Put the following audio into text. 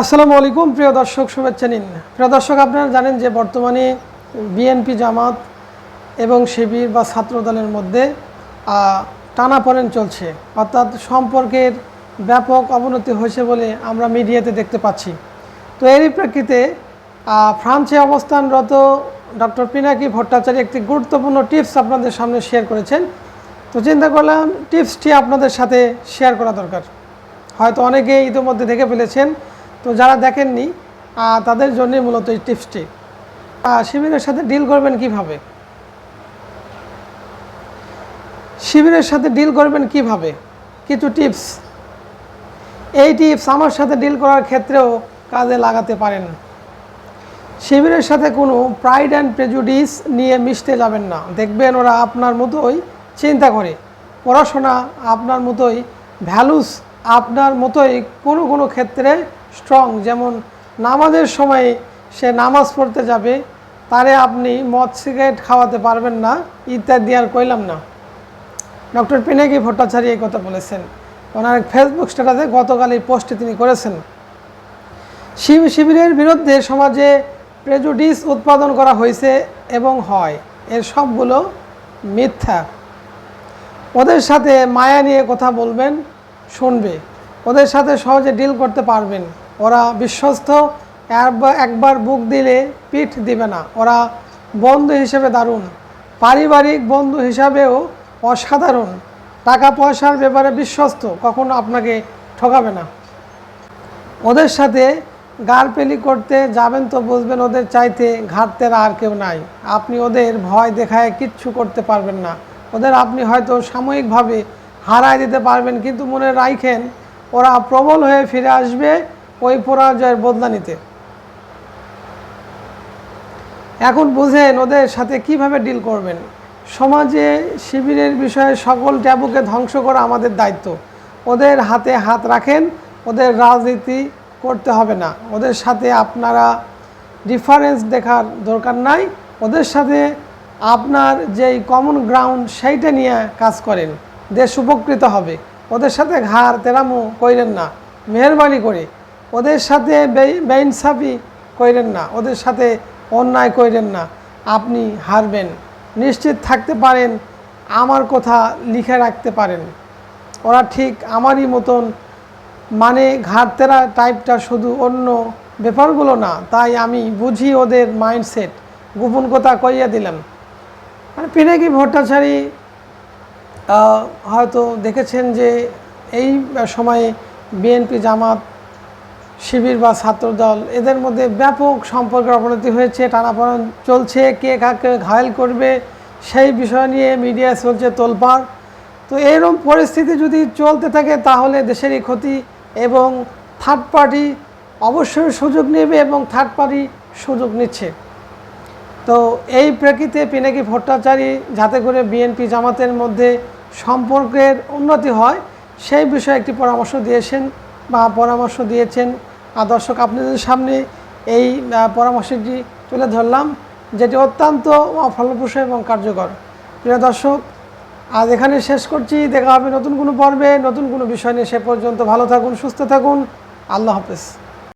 আসসালামু আলাইকুম, প্রিয় দর্শক, শুভেচ্ছা নিন। প্রিয় দর্শক, আপনারা জানেন যে বর্তমানে বিএনপি জামাত এবং শিবির বা ছাত্র দলের মধ্যে টানাপোড়েন চলছে। অর্থাৎ সম্পর্কের ব্যাপক অবনতি হয়েছে বলে আমরা মিডিয়াতে দেখতে পাচ্ছি। তো এরই প্রেক্ষিতে ফ্রান্সে অবস্থানরত ডক্টর পিনাকি ভট্টাচার্য একটি গুরুত্বপূর্ণ টিপস আপনাদের সামনে শেয়ার করেছেন। তো চিন্তা করলাম, টিপসটি আপনাদের সাথে শেয়ার করা দরকার। হয়তো অনেকেই ইতিমধ্যে দেখে ফেলেছেন তো যারা দেখেননি তাদের জন্যই মূলত এই টিপসটি। শিবিরের সাথে ডিল করবেন কীভাবে? শিবিরের সাথে ডিল করবেন কীভাবে? কিছু টিপস। এই টিপস আমার সাথে ডিল করার ক্ষেত্রেও কাজে লাগাতে পারেন। শিবিরের সাথে কোনো প্রাইড অ্যান্ড প্রেজুডিস নিয়ে মিশতে যাবেন না। দেখবেন ওরা আপনার মতোই চিন্তা করে। পড়াশোনা আপনার মতোই ভ্যালুস আপনার মতোই কোনো কোনো ক্ষেত্রে স্ট্রং যেমন নামাজের সময় সে নামাজ পড়তে যাবে, তারে আপনি মদ সিগারেট খাওয়াতে পারবেন না, ইত্যাদি আর কইলাম না। ডক্টর পিনাকি ভট্টাচার্য এই কথা বলেছেন। ওনার ফেসবুক স্ট্যাটাসে গতকাল এই পোস্টটি তিনি করেছেন। শিব শিবিরের বিরুদ্ধে সমাজে প্রেজুডিস উৎপাদন করা হয়েছে এবং হয়। এর সবগুলো মিথ্যা। ওদের সাথে মায়া নিয়ে কথা বলবেন, শুনবে। ওদের সাথে সহজে ডিল করতে পারবেন। ওরা বিশ্বস্ত একবার- বুক দিলে পিঠ দিবে না। ওরা বন্ধু হিসেবে দারুণ। পারিবারিক বন্ধু হিসাবেও অসাধারণ। টাকা পয়সার ব্যাপারে বিশ্বস্ত, কখনো আপনাকে ঠকাবে না। ওদের সাথে গারপেলি করতে যাবেন তো বুঝবেন, ওদের চাইতে ঘাটতের আর কেউ নাই। আপনি ওদের ভয় দেখায় কিচ্ছু করতে পারবেন না। ওদের আপনি হয়তো সাময়িকভাবে হারায় দিতে পারবেন, কিন্তু মনে রাখেন, ওরা প্রবল হয়ে ফিরে আসবে। ওই পরাজয়ের বদলা নিতে। এখন বুঝেন ওদের সাথে কীভাবে ডিল করবেন? সমাজে, শিবিরের বিষয়ে সকল ট্যাবুকে ধ্বংস করা আমাদের দায়িত্ব। ওদের হাতে হাত রাখেন, ওদের রাজনীতি করতে হবে না। ওদের সাথে আপনারা ডিফারেন্স দেখার দরকার নাই। ওদের সাথে আপনার যেই কমন গ্রাউন্ড সেইটা নিয়ে কাজ করেন। দেশ উপকৃত হবে। ওদের সাথে ঘাড় তেরামো কইরেন না। মেহরবানি করে। ওদের সাথে বেইনসাফি কইরেন না, ওদের সাথে অন্যায় কইরেন না। আপনি হারবেন, নিশ্চিত থাকতে পারেন, আমার কথা লিখে রাখতে পারেন। ওরা ঠিক আমারই মতন মানে ঘাটতেরা টাইপটা শুধু অন্য ব্যাপারগুলো না, তাই আমি বুঝি ওদের মাইন্ডসেট গোপন কথা কইয়া দিলাম। মানে পিনাকি ভট্টাচারী হয়তো দেখেছেন যে এই সময়ে বিএনপি জামাত শিবির বা ছাত্রদল, এদের মধ্যে ব্যাপক সম্পর্কের অবনতি হয়েছে, টানাপড়ন চলছে, কে কাকে ঘায়ল করবে, সেই বিষয় নিয়ে মিডিয়ায় চলছে তোলপাড়। তো এরকম পরিস্থিতি যদি চলতে থাকে, তাহলে দেশেরই ক্ষতি এবং থার্ড পার্টি অবশ্যই সুযোগ নেবে এবং থার্ড পার্টি সুযোগ নিচ্ছে। তো এই প্রেক্ষিতে পিনাকি ভট্টাচারী যাতে করে বিএনপি জামাতের মধ্যে সম্পর্কের উন্নতি হয়, সেই বিষয়ে একটি পরামর্শ দিয়েছেন বা পরামর্শ দিয়েছেন। আর দর্শক, আপনাদের সামনে এই পরামর্শটি তুলে ধরলাম, যেটি অত্যন্ত ফলপ্রসূ এবং কার্যকর। প্রিয় দর্শক, আজ এখানে শেষ করছি। দেখা হবে নতুন কোনো পর্বে, নতুন কোনো বিষয় নিয়ে সে পর্যন্ত। ভালো থাকুন, সুস্থ থাকুন। আল্লাহ হাফেজ।